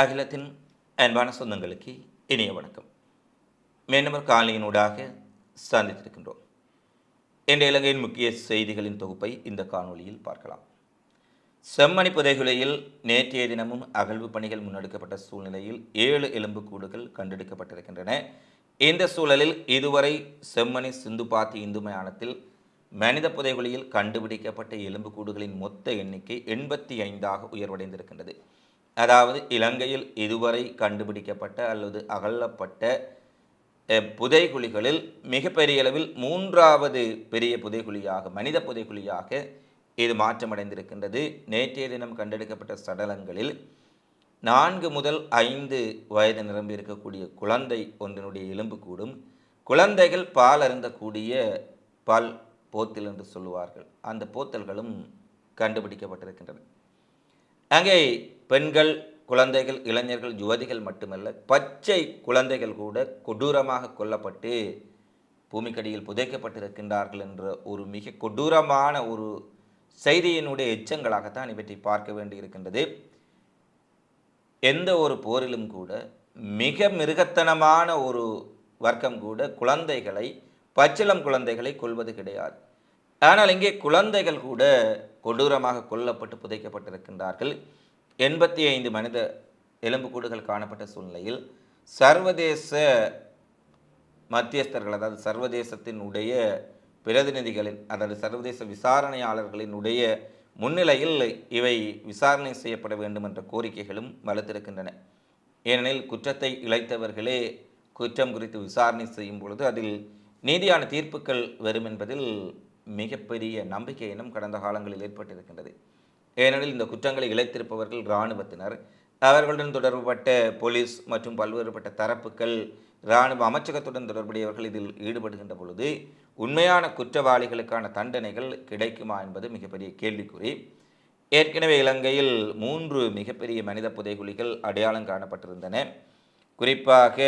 அகிலத்தின் அன்பான சொந்தங்களுக்கு இனிய வணக்கம். மீண்டும் ஒரு காலையினூடாக சந்தித்திருக்கின்றோம். இன்று இலங்கையின் முக்கிய செய்திகளின் தொகுப்பை இந்த காணொளியில் பார்க்கலாம். செம்மணி புதைகுலையில் நேற்றைய தினமும் அகழ்வு பணிகள் முன்னெடுக்கப்பட்ட சூழ்நிலையில் ஏழு எலும்புக்கூடுகள் கண்டெடுக்கப்பட்டிருக்கின்றன. இந்த சூழலில் இதுவரை செம்மணி சிந்துபாத்தி இந்து மயானத்தில் மனித புதைகுலியில் கண்டுபிடிக்கப்பட்ட எலும்புக்கூடுகளின் மொத்த எண்ணிக்கை எண்பத்தி ஐந்தாக உயர்வடைந்திருக்கின்றது. அதாவது இலங்கையில் இதுவரை கண்டுபிடிக்கப்பட்ட அல்லது அகல்லப்பட்ட புதைகுழிகளில் மிகப்பெரிய அளவில் மூன்றாவது பெரிய புதைகுழியாக மனித புதைகுழியாக இது மாற்றமடைந்திருக்கின்றது. நேற்றைய தினம் கண்டெடுக்கப்பட்ட சடலங்களில் நான்கு முதல் ஐந்து வயது நிரம்பி இருக்கக்கூடிய குழந்தை ஒன்றினுடைய எலும்பு கூடும். குழந்தைகள் பால் அருந்தக்கூடிய பால் போத்தில் என்று சொல்லுவார்கள். அந்த போத்தல்களும் கண்டுபிடிக்கப்பட்டிருக்கின்றன. அங்கே பெண்கள் குழந்தைகள் இளைஞர்கள் யுவதிகள் மட்டுமல்ல பச்சை குழந்தைகள் கூட கொடூரமாக கொல்லப்பட்டு பூமிக்கடியில் புதைக்கப்பட்டிருக்கின்றார்கள் என்ற ஒரு மிக கொடூரமான ஒரு செய்தியினுடைய எச்சங்களாகத்தான் இவற்றை பார்க்க வேண்டியிருக்கின்றது. எந்த ஒரு போரிலும் கூட மிக மிருகத்தனமான ஒரு வர்க்கம் கூட குழந்தைகளை பச்சிளம் குழந்தைகளை கொல்வது கிடையாது. ஆனால் இங்கே குழந்தைகள் கூட கொடூரமாக கொல்லப்பட்டு புதைக்கப்பட்டிருக்கின்றார்கள். எண்பத்தி ஐந்து மனித எலும்புக்கூடுகள் காணப்பட்ட சூழ்நிலையில் சர்வதேச மத்தியஸ்தர்கள் அதாவது சர்வதேசத்தினுடைய பிரதிநிதிகளின் அதாவது சர்வதேச விசாரணையாளர்களினுடைய முன்னிலையில் இவை விசாரணை செய்யப்பட வேண்டும் என்ற கோரிக்கைகளும் வலுத்திருக்கின்றன. ஏனெனில் குற்றத்தை இழைத்தவர்களே குற்றம் குறித்து விசாரணை செய்யும் பொழுது அதில் நீதியான தீர்ப்புகள் வரும் என்பதில் மிகப்பெரிய நம்பிக்கையினும் கடந்த காலங்களில் ஏற்பட்டிருக்கின்றது. ஏனெனில் இந்த குற்றங்களை இழைத்திருப்பவர்கள் இராணுவத்தினர். அவர்களுடன் தொடர்புபட்ட போலீஸ் மற்றும் பல்வேறுபட்ட தரப்புகள் இராணுவ அமைச்சகத்துடன் தொடர்புடையவர்கள் இதில் ஈடுபடுகின்ற பொழுது உண்மையான குற்றவாளிகளுக்கான தண்டனைகள் கிடைக்குமா என்பது மிகப்பெரிய கேள்விக்குறி. ஏற்கனவே இலங்கையில் மூன்று மிகப்பெரிய மனித புதைகுழிகள் அடையாளம் காணப்பட்டிருந்தன. குறிப்பாக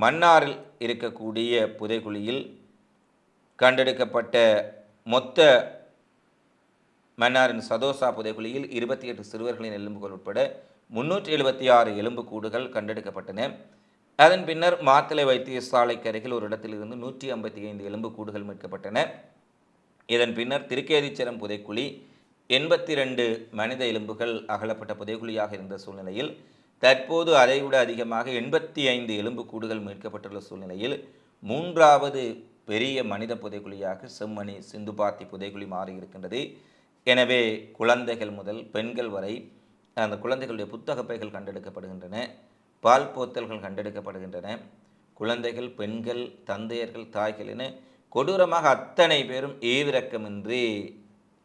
மன்னாரில் இருக்கக்கூடிய புதைகுழியில் கண்டெடுக்கப்பட்ட மொத்த மன்னாரின் சதோசா புதைகுழியில் இருபத்தி எட்டு சிறுவர்களின் எலும்புகள் உட்பட முன்னூற்றி எழுபத்தி ஆறு எலும்புக்கூடுகள் கண்டெடுக்கப்பட்டன. அதன் பின்னர் மாத்தளை வைத்தியசாலைக்கு அருகில் ஒரு இடத்திலிருந்து நூற்றி ஐம்பத்தி ஐந்து எலும்புக்கூடுகள் மீட்கப்பட்டன. இதன் பின்னர் திருக்கேதீச்சரம் புதைக்குழி எண்பத்தி ரெண்டு மனித எலும்புகள் அகலப்பட்ட புதைக்குழியாக இருந்த சூழ்நிலையில் தற்போது அதைவிட அதிகமாக எண்பத்தி ஐந்து எலும்புக்கூடுகள் மீட்கப்பட்டுள்ள சூழ்நிலையில் மூன்றாவது பெரிய மனித புதைக்குழியாக செம்மணி சிந்துபாத்தி புதைக்குழி மாறியிருக்கின்றது. எனவே குழந்தைகள் முதல் பெண்கள் வரை அந்த குழந்தைகளுடைய புத்தக பைகள் கண்டெடுக்கப்படுகின்றன பால் போத்தல்கள் கண்டெடுக்கப்படுகின்றன குழந்தைகள் பெண்கள் தந்தையர்கள் தாய்கள் என கொடூரமாக அத்தனை பேரும் ஈவிரக்கமின்றி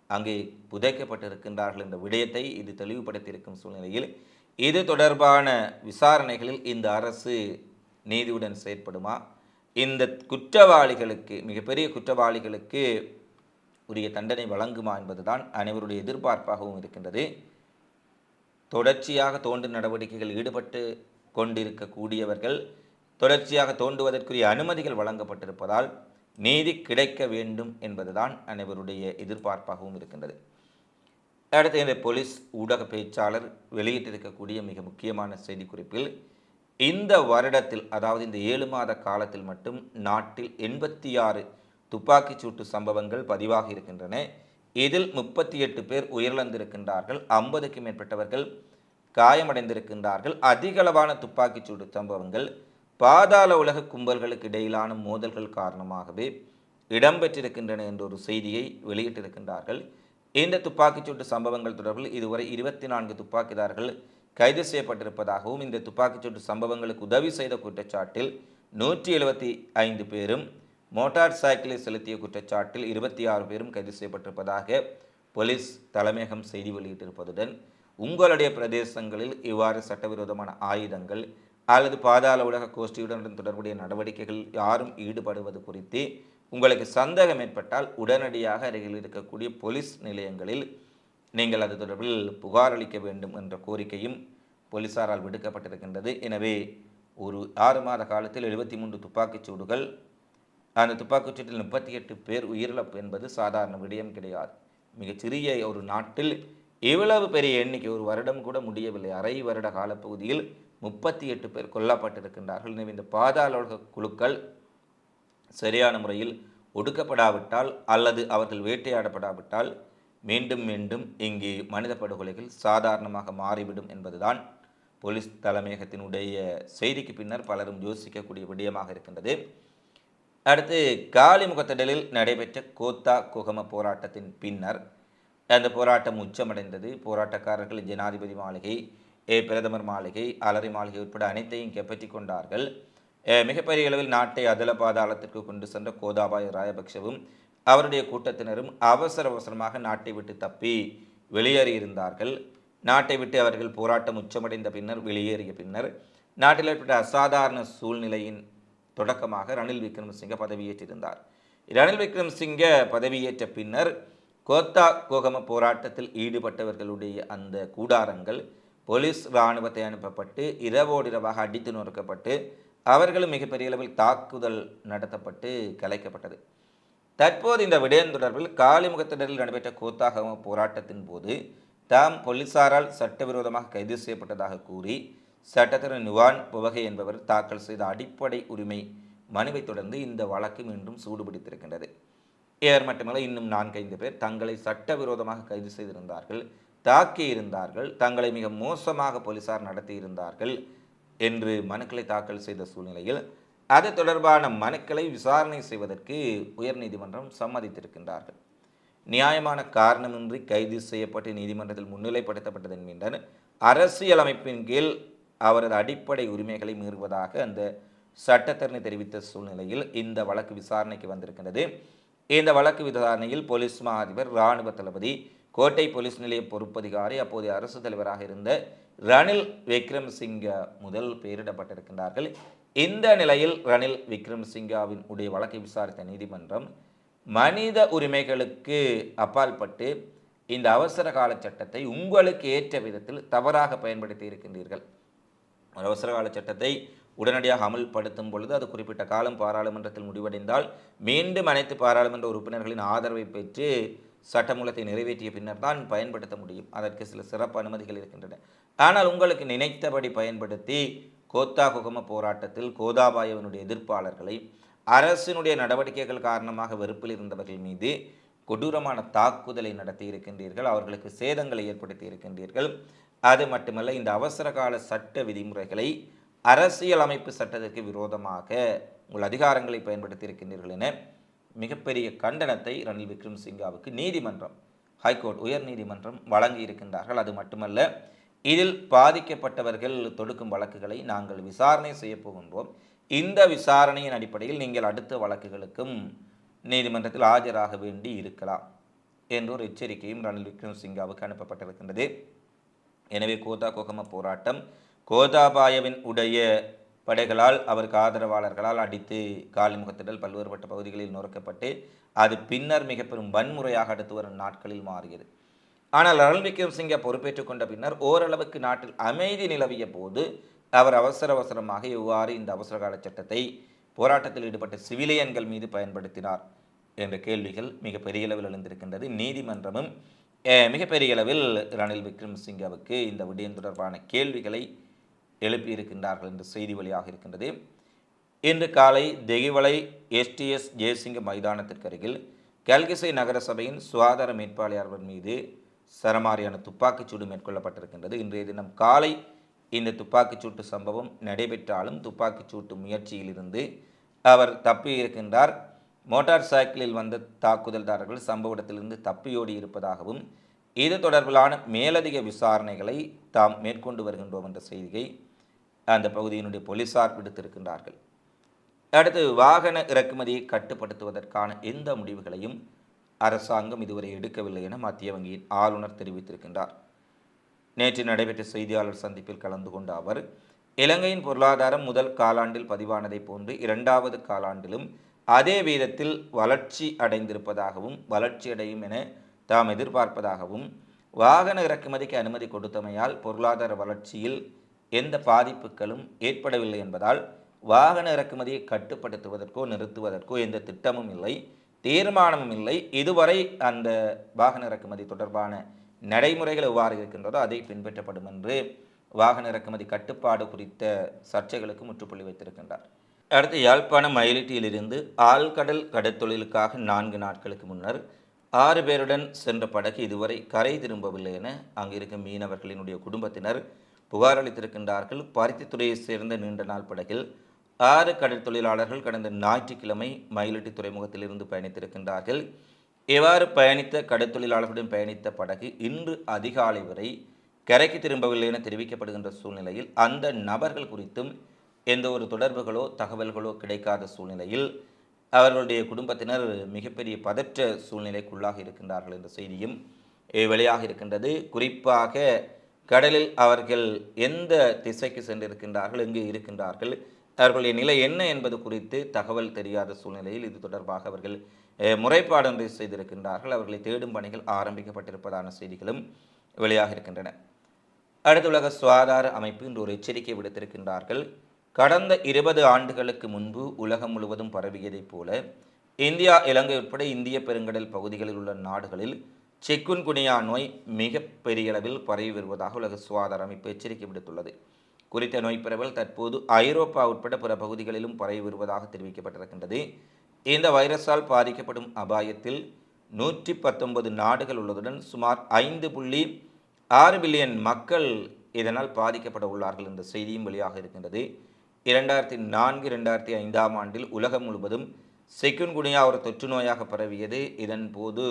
அங்கே புதைக்கப்பட்டிருக்கின்றார்கள் என்ற விடயத்தை இது தெளிவுபடுத்தியிருக்கும் சூழ்நிலையில் இது தொடர்பான விசாரணைகளில் இந்த அரசு நீதியுடன் செயற்படுமா? இந்த குற்றவாளிகளுக்கு மிகப்பெரிய குற்றவாளிகளுக்கு உரிய தண்டனை வழங்குமா என்பதுதான் அனைவருடைய எதிர்பார்ப்பாகவும் இருக்கின்றது. தொடர்ச்சியாக தோண்டு நடவடிக்கைகள் ஈடுபட்டு கொண்டிருக்கக்கூடியவர்கள் தொடர்ச்சியாக தோண்டுவதற்குரிய அனுமதிகள் வழங்கப்பட்டிருப்பதால் நீதி கிடைக்க வேண்டும் என்பதுதான் அனைவருடைய எதிர்பார்ப்பாகவும் இருக்கின்றது. அடுத்து இந்த போலீஸ் ஊடக பேச்சாளர் வெளியிட்டிருக்கக்கூடிய மிக முக்கியமான செய்திக்குறிப்பில் இந்த வருடத்தில் அதாவது இந்த ஏழு மாத காலத்தில் மட்டும் நாட்டில் எண்பத்தி ஆறு துப்பாக்கிச் சூட்டு சம்பவங்கள் பதிவாகி இருக்கின்றன. இதில் முப்பத்தி எட்டு பேர் உயிரிழந்திருக்கின்றார்கள். ஐம்பதுக்கும் மேற்பட்டவர்கள் காயமடைந்திருக்கின்றார்கள். அதிகளவான துப்பாக்கிச் சூடு சம்பவங்கள் பாதாள உலக கும்பல்களுக்கு இடையிலான மோதல்கள் காரணமாகவே இடம்பெற்றிருக்கின்றன என்ற ஒரு செய்தியை வெளியிட்டிருக்கின்றார்கள். இந்த துப்பாக்கிச்சூட்டு சம்பவங்கள் தொடர்பில் இதுவரை இருபத்தி நான்கு துப்பாக்கிதார்கள் கைது செய்யப்பட்டிருப்பதாகவும் இந்த துப்பாக்கிச்சூட்டு சம்பவங்களுக்கு உதவி செய்த குற்றச்சாட்டில் நூற்றி எழுபத்தி ஐந்து பேரும் மோட்டார் சைக்கிளை செலுத்திய குற்றச்சாட்டில் இருபத்தி ஆறு பேரும் கைது செய்யப்பட்டிருப்பதாக போலீஸ் தலைமையகம் செய்தி வெளியிட்டிருப்பதுடன் உங்களுடைய பிரதேசங்களில் இவ்வாறு சட்டவிரோதமான ஆயுதங்கள் அல்லது பாதாள உலக கோஷ்டியுடன் தொடர்புடைய நடவடிக்கைகள் யாரும் ஈடுபடுவது குறித்து உங்களுக்கு சந்தேகம் ஏற்பட்டால் உடனடியாக அருகில் இருக்கக்கூடிய போலீஸ் நிலையங்களில் நீங்கள் அது தொடர்பில் புகார் அளிக்க வேண்டும் என்ற கோரிக்கையும் போலீசாரால் விடுக்கப்பட்டிருக்கின்றது. எனவே ஒரு ஆறு மாத காலத்தில் எழுபத்தி மூன்று துப்பாக்கிச் சூடுகள் அந்த துப்பாக்கி சீட்டில் முப்பத்தி எட்டு பேர் உயிரிழப்பு என்பது சாதாரண விடயம் கிடையாது. மிகச்சிறிய ஒரு நாட்டில் இவ்வளவு பெரிய எண்ணிக்கை ஒரு வருடம் கூட முடியவில்லை. அரை வருட காலப்பகுதியில் முப்பத்தி எட்டு பேர் கொல்லப்பட்டிருக்கின்றார்கள். எனவே இந்த பாதாள குழுக்கள் சரியான முறையில் ஒடுக்கப்படாவிட்டால் அல்லது அவர்கள் வேட்டையாடப்படாவிட்டால் மீண்டும் மீண்டும் இங்கு மனித படுகொலைகள் சாதாரணமாக மாறிவிடும் என்பதுதான் போலீஸ் தலைமையகத்தினுடைய செய்திக்கு பின்னர் பலரும் யோசிக்கக்கூடிய விடயமாக இருக்கின்றது. அடுத்து காலிமுகத்திடலில் நடைபெற்ற கோத்தா குகம போராட்டத்தின் பின்னர் அந்த போராட்டம் உச்சமடைந்தது. போராட்டக்காரர்கள் ஜனாதிபதி மாளிகை ஏ, பிரதமர் மாளிகை அலரி மாளிகை உட்பட அனைத்தையும் கைப்பற்றி கொண்டார்கள். மிகப்பெரிய அளவில் நாட்டை அதல பாதாளத்திற்கு கொண்டு சென்ற கோதாபாய் ராயபக்ஷவும் அவருடைய கூட்டத்தினரும் அவசர அவசரமாக நாட்டை விட்டு தப்பி வெளியேறியிருந்தார்கள் நாட்டை விட்டு அவர்கள் போராட்டம் உச்சமடைந்த பின்னர் வெளியேறிய பின்னர் நாட்டில் ஏற்பட்ட அசாதாரண சூழ்நிலையின் தொடக்கமாக ரணில் விக்ரமசிங்க பதவியேற்றிருந்தார். ரணில் விக்ரமசிங்க பதவியேற்ற பின்னர் கோத்தா கோகம போராட்டத்தில் ஈடுபட்டவர்களுடைய அந்த கூடாரங்கள் போலீஸ் இராணுவத்தை அனுப்பப்பட்டு இரவோடிரவாக அடித்து நொறுக்கப்பட்டு அவர்களும் மிகப்பெரிய அளவில் தாக்குதல் நடத்தப்பட்டு கலைக்கப்பட்டது. தற்போது இந்த விடயம் தொடர்பில் காலிமுகத்திடரில் நடைபெற்ற கோத்தாகம போராட்டத்தின் போது தாம் போலீசாரால் சட்டவிரோதமாக கைது செய்யப்பட்டதாக கூறி சட்டத்திறன் நிவான் புவகை என்பவர் தாக்கல் செய்த அடிப்படை உரிமை மனுவை தொடர்ந்து இந்த வழக்கு மீண்டும் சூடுபிடித்திருக்கின்றது. இவர் மட்டுமல்ல இன்னும் நான்கைந்து பேர் தங்களை சட்டவிரோதமாக கைது செய்திருந்தார்கள் தாக்கியிருந்தார்கள் தங்களை மிக மோசமாக போலீசார் நடத்தியிருந்தார்கள் என்று மனுக்களை தாக்கல் செய்த சூழ்நிலையில் அது தொடர்பான மனுக்களை விசாரணை செய்வதற்கு உயர்நீதிமன்றம் சம்மதித்திருக்கின்றார்கள். நியாயமான காரணமின்றி கைது செய்யப்பட்டு நீதிமன்றத்தில் முன்னிலைப்படுத்தப்பட்டதன் மீது அரசியலமைப்பின் கீழ் அவரது அடிப்படை உரிமைகளை மீறுவதாக அந்த சட்டத்தரணி தெரிவித்த சூழ்நிலையில் இந்த வழக்கு விசாரணைக்கு வந்திருக்கின்றது. இந்த வழக்கு விசாரணையில் போலீஸ் மா அதிபர் இராணுவ தளபதி கோட்டை போலீஸ் நிலைய பொறுப்பதிகாரி அப்போதைய அரசு தலைவராக இருந்த ரணில் விக்ரம்சிங்க முதல் பெயரிடப்பட்டிருக்கின்றார்கள். இந்த நிலையில் ரணில் விக்ரம்சிங்காவின் உடைய வழக்கை விசாரித்த நீதிமன்றம் மனித உரிமைகளுக்கு அப்பாற்பட்டு இந்த அவசர கால சட்டத்தை உங்களுக்கு ஏற்ற விதத்தில் தவறாக பயன்படுத்தி இருக்கின்றீர்கள். அவசர கால சட்டத்தை உடனடியாக அமல்படுத்தும் பொழுது அது குறிப்பிட்ட காலம் பாராளுமன்றத்தில் முடிவடைந்தால் மீண்டும் அனைத்து பாராளுமன்ற உறுப்பினர்களின் ஆதரவை பெற்று சட்டமூலத்தை நிறைவேற்றிய பின்னர் தான் பயன்படுத்த முடியும். அதற்கு சில சிறப்பு அனுமதிகள் இருக்கின்றன. ஆனால் உங்களுக்கு நினைத்தபடி பயன்படுத்தி கோத்தா குகம போராட்டத்தில் கோதாபாயவனுடைய எதிர்ப்பாளர்களை அரசினுடைய நடவடிக்கைகள் காரணமாக வெறுப்பில் இருந்தவர்கள் மீது கொடூரமான தாக்குதலை நடத்தி இருக்கின்றீர்கள். அவர்களுக்கு சேதங்களை ஏற்படுத்தி இருக்கின்றீர்கள். அது மட்டுமல்ல இந்த அவசர கால சட்ட விதிமுறைகளை அரசியலமைப்பு சட்டத்திற்கு விரோதமாக உங்கள் அதிகாரங்களை பயன்படுத்தி இருக்கின்றீர்கள் என மிகப்பெரிய கண்டனத்தை ரணில் விக்ரம்சிங்காவுக்கு நீதிமன்றம் ஹைகோர்ட் உயர் நீதிமன்றம் வழங்கி இருக்கின்றார்கள். அது மட்டுமல்ல இதில் பாதிக்கப்பட்டவர்கள் தொடுக்கும் வழக்குகளை நாங்கள் விசாரணை செய்ய போகின்றோம். இந்த விசாரணையின் அடிப்படையில் நீங்கள் அடுத்த வழக்குகளுக்கும் நீதிமன்றத்தில் ஆஜராக வேண்டி இருக்கலாம் என்றொரு எச்சரிக்கையும் ரணில் விக்ரமசிங்காவுக்கு அனுப்பப்பட்டிருக்கின்றது. எனவே கோதா கோகம போராட்டம் கோதாபாயவின் உடைய படைகளால் அவருக்கு ஆதரவாளர்களால் அடித்து காலிமுகத்திடல் பல்வேறுபட்ட பகுதிகளில் நொறுக்கப்பட்டு அது பின்னர் மிக பெரும் வன்முறையாக அடுத்து வரும் நாட்களில் மாறியது. ஆனால் ரணில் விக்ரமசிங்கே பொறுப்பேற்றுக் கொண்ட பின்னர் ஓரளவுக்கு நாட்டில் அமைதி நிலவிய போது அவர் அவசர அவசரமாக எவ்வாறு இந்த அவசரகால சட்டத்தை போராட்டத்தில் ஈடுபட்ட சிவிலியன்கள் மீது பயன்படுத்தினார் என்ற கேள்விகள் மிக பெரிய அளவில் எழுந்திருக்கின்றது. நீதிமன்றமும் மிகப்பெரிய அளவில் ரணில் விக்ரமசிங்கவுக்கு இந்த விடயம் தொடர்பான கேள்விகளை எழுப்பியிருக்கின்றார்கள் என்ற செய்தி வழியாக இருக்கின்றது. இன்று காலை தெகிவளை எஸ்டிஎஸ் ஜெயசிங்க மைதானத்திற்கு அருகில் கல்கிசை நகர சபையின் சுகாதார மேற்பாளையாளர்கள் மீது சரமாரியான துப்பாக்கிச்சூடு மேற்கொள்ளப்பட்டிருக்கின்றது. இன்றைய தினம் காலை இந்த துப்பாக்கிச்சூட்டு சம்பவம் நடைபெற்றாலும் துப்பாக்கிச்சூட்டு முயற்சியிலிருந்து அவர் தப்பியிருக்கின்றார். மோட்டார் சைக்கிளில் வந்த தாக்குதல்தாரர்கள் சம்பவ இடத்திலிருந்து தப்பியோடி இருப்பதாகவும் இது தொடர்பிலான மேலதிக விசாரணைகளை தாம் மேற்கொண்டு வருகின்றோம் என்ற செய்தியை அந்த பகுதியினுடைய போலீசார் விடுத்திருக்கின்றார்கள். அடுத்து வாகன இறக்குமதியை கட்டுப்படுத்துவதற்கான எந்த முடிவுகளையும் அரசாங்கம் இதுவரை எடுக்கவில்லை என மத்திய வங்கியின் ஆளுநர் தெரிவித்திருக்கின்றார். நேற்று நடைபெற்ற செய்தியாளர் சந்திப்பில் கலந்து கொண்ட அவர் இலங்கையின் பொருளாதாரம் முதல் காலாண்டில் பதிவானதைப் போன்று இரண்டாவது காலாண்டிலும் அதே வீதத்தில் வளர்ச்சி அடைந்திருப்பதாகவும் வளர்ச்சி அடையும் என தாம் எதிர்பார்ப்பதாகவும் வாகன இறக்குமதிக்கு அனுமதி கொடுத்தமையால் பொருளாதார வளர்ச்சியில் எந்த பாதிப்புகளும் ஏற்படவில்லை என்பதால் வாகன இறக்குமதியை கட்டுப்படுத்துவதற்கோ நிறுத்துவதற்கோ எந்த திட்டமும் இல்லை தீர்மானமும் இல்லை. இதுவரை அந்த வாகன இறக்குமதி தொடர்பான நடைமுறைகள் எவ்வாறு இருக்கின்றதோ அதை பின்பற்றப்படும் என்று வாகன இறக்குமதி கட்டுப்பாடு குறித்த சர்ச்சைகளுக்கு முற்றுப்புள்ளி வைத்திருக்கின்றார். அடுத்து யாழ்ப்பாணம் மயிலிட்டியிலிருந்து ஆழ்கடல் கடற்தொழிலுக்காக நான்கு நாட்களுக்கு முன்னர் ஆறு பேருடன் சென்ற படகு இதுவரை கரை திரும்பவில்லை என அங்கிருக்கும் மீனவர்களினுடைய குடும்பத்தினர் புகார் அளித்திருக்கின்றார்கள். பருத்தித்துறையைச் சேர்ந்த நீண்ட நாள் படகில் ஆறு கடல் தொழிலாளர்கள் கடந்த ஞாயிற்றுக்கிழமை மயிலிட்டி துறைமுகத்திலிருந்து பயணித்திருக்கின்றார்கள். இவ்வாறு பயணித்த கடற்தொழிலாளர்களுடன் பயணித்த படகு இன்று அதிகாலை வரை கரைக்கு திரும்பவில்லை என தெரிவிக்கப்படுகின்ற சூழ்நிலையில் அந்த நபர்கள் குறித்தும் எந்த ஒரு தொடர்புகளோ தகவல்களோ கிடைக்காத சூழ்நிலையில் அவர்களுடைய குடும்பத்தினர் மிகப்பெரிய பதற்ற சூழ்நிலைக்குள்ளாக இருக்கின்றார்கள் என்ற செய்தியும் வெளியாக இருக்கின்றது. குறிப்பாக கடலில் அவர்கள் எந்த திசைக்கு சென்றிருக்கின்றார்கள் எங்கு இருக்கின்றார்கள் அவர்களுடைய நிலை என்ன என்பது குறித்து தகவல் தெரியாத சூழ்நிலையில் இது தொடர்பாக அவர்கள் முறைப்பாடு ஒன்றை செய்திருக்கின்றார்கள். அவர்களை தேடும் பணிகள் ஆரம்பிக்கப்பட்டிருப்பதான செய்திகளும் வெளியாக இருக்கின்றன. அடுத்த உலக சுகாதார அமைப்பு இன்று ஒரு எச்சரிக்கை விடுத்திருக்கின்றார்கள். கடந்த இருபது ஆண்டுகளுக்கு முன்பு உலகம் முழுவதும் பரவியதைப் போல இந்தியா இலங்கை உட்பட இந்திய பெருங்கடல் பகுதிகளில் உள்ள நாடுகளில் சிக்குன்குனியா நோய் மிக பெரிய அளவில் பரவி வருவதாக உலக சுகாதார அமைப்பு எச்சரிக்கை விடுத்துள்ளது. குறித்த நோய் பரவல் தற்போது ஐரோப்பா உட்பட பிற பகுதிகளிலும் பரவி வருவதாக தெரிவிக்கப்பட்டிருக்கின்றது. இந்த வைரஸால் பாதிக்கப்படும் அபாயத்தில் நூற்றி பத்தொன்பது நாடுகள் உள்ளதுடன் சுமார் ஐந்து புள்ளி ஆறு பில்லியன் மக்கள் இதனால் பாதிக்கப்பட உள்ளார்கள் என்ற செய்தியும் வெளியாக இருக்கின்றது. இரண்டாயிரத்தி நான்கு இரண்டாயிரத்தி ஐந்தாம் ஆண்டில் உலகம் முழுவதும் செக்குன்குனியா ஒரு தொற்று நோயாக பரவியது. இதன் போது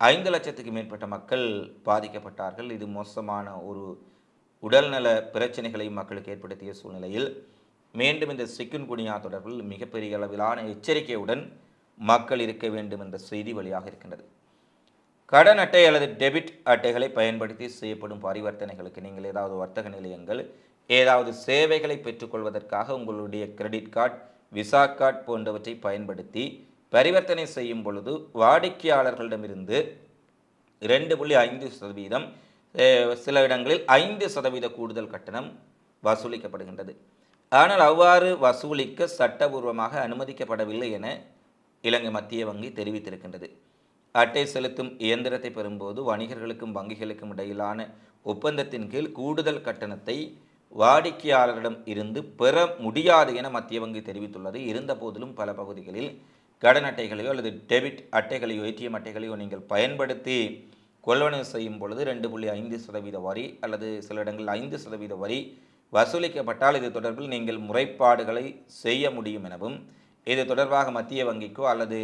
ஐந்து லட்சத்துக்கு மேற்பட்ட மக்கள் பாதிக்கப்பட்டார்கள். இது மோசமான ஒரு உடல்நல பிரச்சனைகளை மக்களுக்கு ஏற்படுத்திய சூழ்நிலையில் மீண்டும் இந்த சிக்குன்குனியா தொடர்பில் மிகப்பெரிய அளவிலான எச்சரிக்கையுடன் மக்கள் இருக்க வேண்டும் என்ற செய்தி வழியாக இருக்கின்றது. கடன் அட்டை அல்லது டெபிட் அட்டைகளை பயன்படுத்தி செய்யப்படும் பரிவர்த்தனைகளுக்கு நீங்கள் ஏதாவது வர்த்தக நிலையங்கள் ஏதாவது சேவைகளை பெற்றுக்கொள்வதற்காக உங்களுடைய கிரெடிட் கார்டு விசா கார்டு போன்றவற்றை பயன்படுத்தி பரிவர்த்தனை செய்யும் பொழுது வாடிக்கையாளர்களிடமிருந்து ரெண்டு புள்ளி ஐந்து சதவீதம் சில இடங்களில் ஐந்து சதவீத கூடுதல் கட்டணம் வசூலிக்கப்படுகின்றது. ஆனால் அவ்வாறு வசூலிக்க சட்டபூர்வமாக அனுமதிக்கப்படவில்லை என இலங்கை மத்திய வங்கி தெரிவித்திருக்கின்றது. அட்டை செலுத்தும் இயந்திரத்தை பெறும்போது வணிகர்களுக்கும் வங்கிகளுக்கும் இடையிலான ஒப்பந்தத்தின் கீழ் கூடுதல் கட்டணத்தை வாடிக்கையாளரிடம் இருந்து பெற முடியாது என மத்திய வங்கி தெரிவித்துள்ளது. இருந்த போதிலும் பல பகுதிகளில் கடன் அட்டைகளையோ அல்லது டெபிட் அட்டைகளையோ ஏடிஎம் அட்டைகளையோ நீங்கள் பயன்படுத்தி கொள்வனவு செய்யும் பொழுது ரெண்டு புள்ளி ஐந்து சதவீத வரி அல்லது சில இடங்களில் ஐந்து சதவீத வரி வசூலிக்கப்பட்டால் இது தொடர்பில் நீங்கள் முறைப்பாடுகளை செய்ய முடியும் எனவும் இது தொடர்பாக மத்திய வங்கிக்கோ அல்லது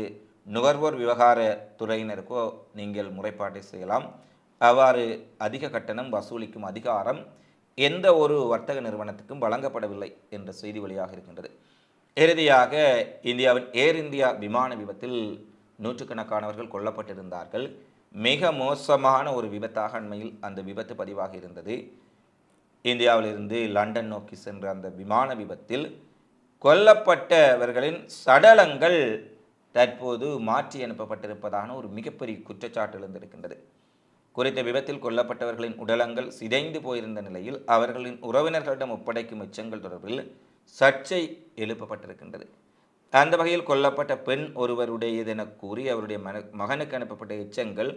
நுகர்வோர் விவகார துறையினருக்கோ நீங்கள் முறைப்பாட்டை செய்யலாம். அவ்வாறு அதிக கட்டணம் வசூலிக்கும் அதிகாரம் எந்த ஒரு வர்த்தக நிறுவனத்துக்கும் வழங்கப்படவில்லை என்ற செய்தி வெளியாக இருக்கின்றது. இறுதியாக இந்தியாவின் ஏர் இந்தியா விமான விபத்தில் நூற்றுக்கணக்கானவர்கள் கொல்லப்பட்டிருந்தார்கள். மிக மோசமான ஒரு விபத்தாக அண்மையில் அந்த விபத்து பதிவாக இருந்தது. இந்தியாவிலிருந்து லண்டன் நோக்கி சென்ற அந்த விமான விபத்தில் கொல்லப்பட்டவர்களின் சடலங்கள் தற்போது மாற்றி அனுப்பப்பட்டிருப்பதான ஒரு மிகப்பெரிய குற்றச்சாட்டு எழுந்திருக்கின்றது. குறித்த விபத்தில் கொல்லப்பட்டவர்களின் உடலங்கள் சிதைந்து போயிருந்த நிலையில் அவர்களின் உறவினர்களிடம் ஒப்படைக்கும் எச்சங்கள் தொடர்பில் சர்ச்சை எழுப்பப்பட்டிருக்கின்றது. அந்த வகையில் கொல்லப்பட்ட பெண் ஒருவருடையது கூறி அவருடைய மன மகனுக்கு அனுப்பப்பட்ட எச்சங்கள்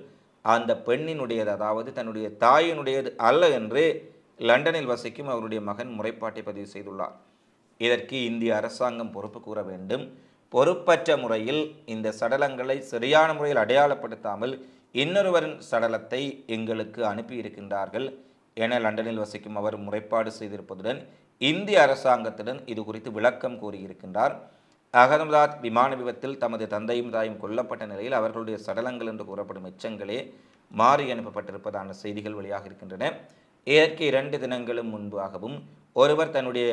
அந்த பெண்ணினுடையது அதாவது தன்னுடைய தாயினுடையது அல்ல என்று லண்டனில் வசிக்கும் அவருடைய மகன் முறைப்பாட்டை பதிவு செய்துள்ளார். இதற்கு இந்திய அரசாங்கம் பொறுப்பு கூற வேண்டும். பொறுப்பற்ற முறையில் இந்த சடலங்களை சரியான முறையில் அடையாளப்படுத்தாமல் இன்னொருவரின் சடலத்தை எங்களுக்கு அனுப்பியிருக்கின்றார்கள் என லண்டனில் வசிக்கும் அவர் முறைப்பாடு செய்திருப்பதுடன் இந்திய அரசாங்கத்துடன் இது குறித்து விளக்கம் கூறியிருக்கின்றார். அகமதாத் விமான விபத்தில் தமது தந்தையும் தாயும் கொல்லப்பட்ட நிலையில் அவர்களுடைய சடலங்கள் என்று கூறப்படும் எச்சங்களே மாறி அனுப்பப்பட்டிருப்பதான செய்திகள் வெளியாக இருக்கின்றன. இதற்கு இரண்டு தினங்களும் முன்பாகவும் ஒருவர் தன்னுடைய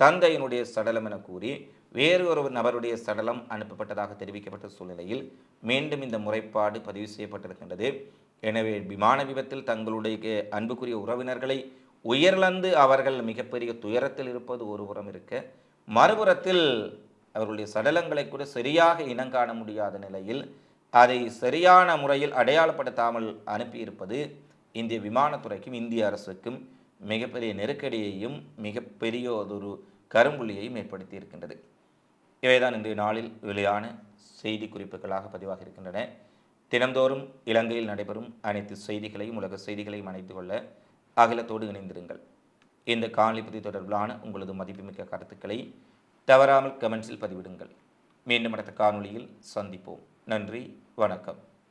தந்தையினுடைய சடலம் என கூறி வேறு ஒரு நபருடைய சடலம் அனுப்பப்பட்டதாக தெரிவிக்கப்பட்ட சூழ்நிலையில் மீண்டும் இந்த முறைப்பாடு பதிவு செய்யப்பட்டிருக்கின்றது. எனவே விமான விபத்தில் தங்களுடைய அன்புக்குரிய உறவினர்களை உயர்லந்து அவர்கள் மிகப்பெரிய துயரத்தில் இருப்பது ஒரு புறம் இருக்க. மறுபுறத்தில் அவர்களுடைய சடலங்களை கூட சரியாக இனங்காண முடியாத நிலையில் அதை சரியான முறையில் அடையாளப்படுத்தாமல் அனுப்பியிருப்பது இந்திய விமானத்துறைக்கும் இந்திய அரசுக்கும் மிகப்பெரிய நெருக்கடியையும் மிகப்பெரிய ஒரு கரும்புள்ளியையும் ஏற்படுத்தி இருக்கின்றது இவைதான் இன்றைய நாளில் வெளியான செய்தி குறிப்புகளாக பதிவாக இருக்கின்றன தினந்தோறும் இலங்கையில் நடைபெறும் அனைத்து செய்திகளையும் உலக செய்திகளையும் அணைத்து கொள்ள அகிலத்தோடு இணைந்திருங்கள். இந்த காணொலி பதிவு தொடர்பிலான உங்களது மதிப்புமிக்க கருத்துக்களை தவறாமல் கமெண்ட்ஸில் பதிவிடுங்கள். மீண்டும் அடுத்த காணொளியில் சந்திப்போம். நன்றி வணக்கம்.